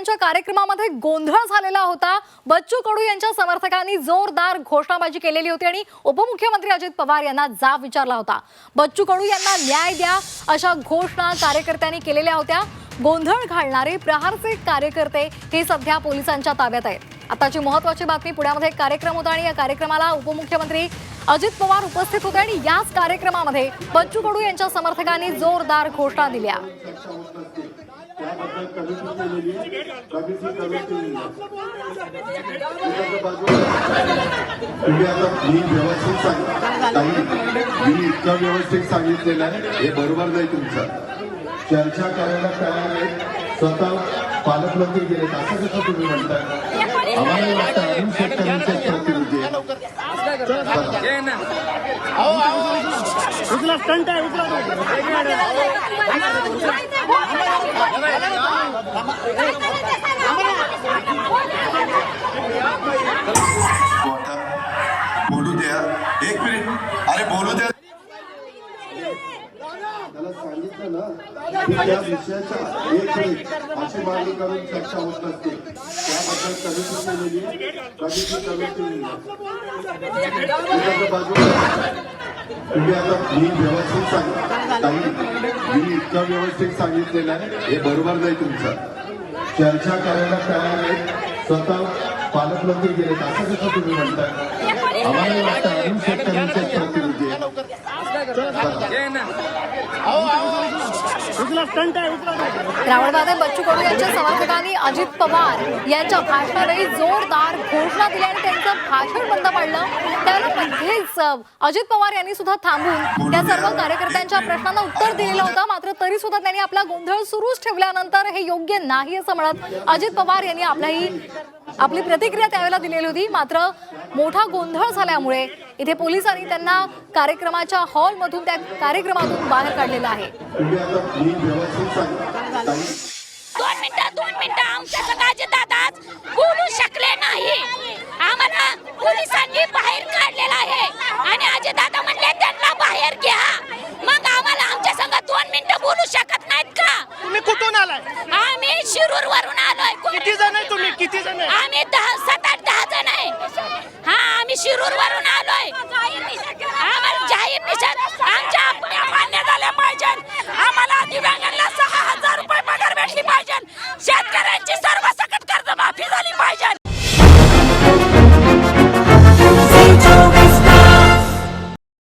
यांच्या कार्यक्रमामध्ये गोंधळ झालेला होता. बच्चू कडू यांच्या समर्थकांनी जोरदार घोषणाबाजी केलेली होती आणि उपमुख्यमंत्री अजित पवार यांना जाब विचारला होता. बच्चू कडू यांना न्याय द्या अशा घोषणा कार्यकर्त्यांनी केलेल्या होत्या. गोंधळ घालणारे प्रहारचे कार्यकर्ते हे सध्या पोलिसांच्या ताब्यात आहेत. आताची महत्वाची बातमी पुण्यामध्ये एक कार्यक्रम होता आणि या कार्यक्रमाला उपमुख्यमंत्री अजित पवार उपस्थित होते आणि याच कार्यक्रमामध्ये बच्चू कडू यांच्या समर्थकांनी जोरदार घोषणा दिल्या. त्याबद्दल कमिटी केलेली कमिटी कमिटी तुम्ही आता मी व्यवस्थित सांग ताई मी इतकं व्यवस्थित सांगितलेलं आहे. हे बरोबर नाही तुमचं. चर्चा करायला तयार आहेत. स्वतः पालकमंत्री गेले असं कसं तुम्ही म्हणताय? आम्हाला वाटतं अजून शेतकऱ्यांचे प्रतिनिधी आहेत. उचला स्टंट आहे उचला बोलू द्या. एक मिनिट. अरे बोलू द्या. त्याला सांगितलं ना की त्या विषयाच्या एक अशी मागणी करून चर्चा होत नसते त्याबद्दल कमिटी केलेली कमिटी कमिटी बाजूला. तुम्ही आता मी व्यवस्थित सांगितलं. मी इतकं व्यवस्थित सांगितलेलं आहे. हे बरोबर नाही तुमचं. चर्चा करायला तयार आहेत स्वतः पालकमंत्री गेले असं कसं तुम्ही म्हणताय? आम्हाला वाटतं अजून शेतकऱ्यांचे प्रतिनिधी आहेत. उचला बच्चू कडू यांच्या समर्थकांनी अजित पवार यांच्या भाषणावेळी जोरदार घोषणा दिल्या आणि त्यांचं भाषण बंद पडलं. त्यामध्येच अजित पवार यांनी सुद्धा थांबून त्या सर्व कार्यकर्त्यांच्या प्रश्नांना उत्तर दिलेलं होतं. मात्र तरी सुद्धा त्यांनी आपला गोंधळ सुरूच ठेवल्यानंतर हे योग्य नाही असं म्हणत अजित पवार यांनी आपलाही आपली प्रतिक्रिया त्यावेळेला दिलेली होती. मात्र मोठा गोंधळ झाल्यामुळे इथे पोलिसांनी त्यांना कार्यक्रमाच्या हॉलमधून त्या कार्यक्रमातून बाहेर काढलेलं आहे तुम्ही आता मी व्यवस्थित सांग ताई दोन मिनिटं दोन मिनिटं आमच्या सकाळचे दादाच बोलू शकले नाही आम्हाला पोलिसांनी बाहेर काढलेलं आहे आणि अजय दादा म्हणले त्यांना बाहेर घ्या मग आम्हाला आमच्या संघ दोन मिनिटं बोलू शकत नाहीत का तुम्ही कुठून आलाय आम्ही शिरूर वरून आलोय किती जण आहे तुम्ही किती जण आहे आम्ही दहा सात आठ दहा जण आहे. हा आम्ही शिरूर वरून आलोय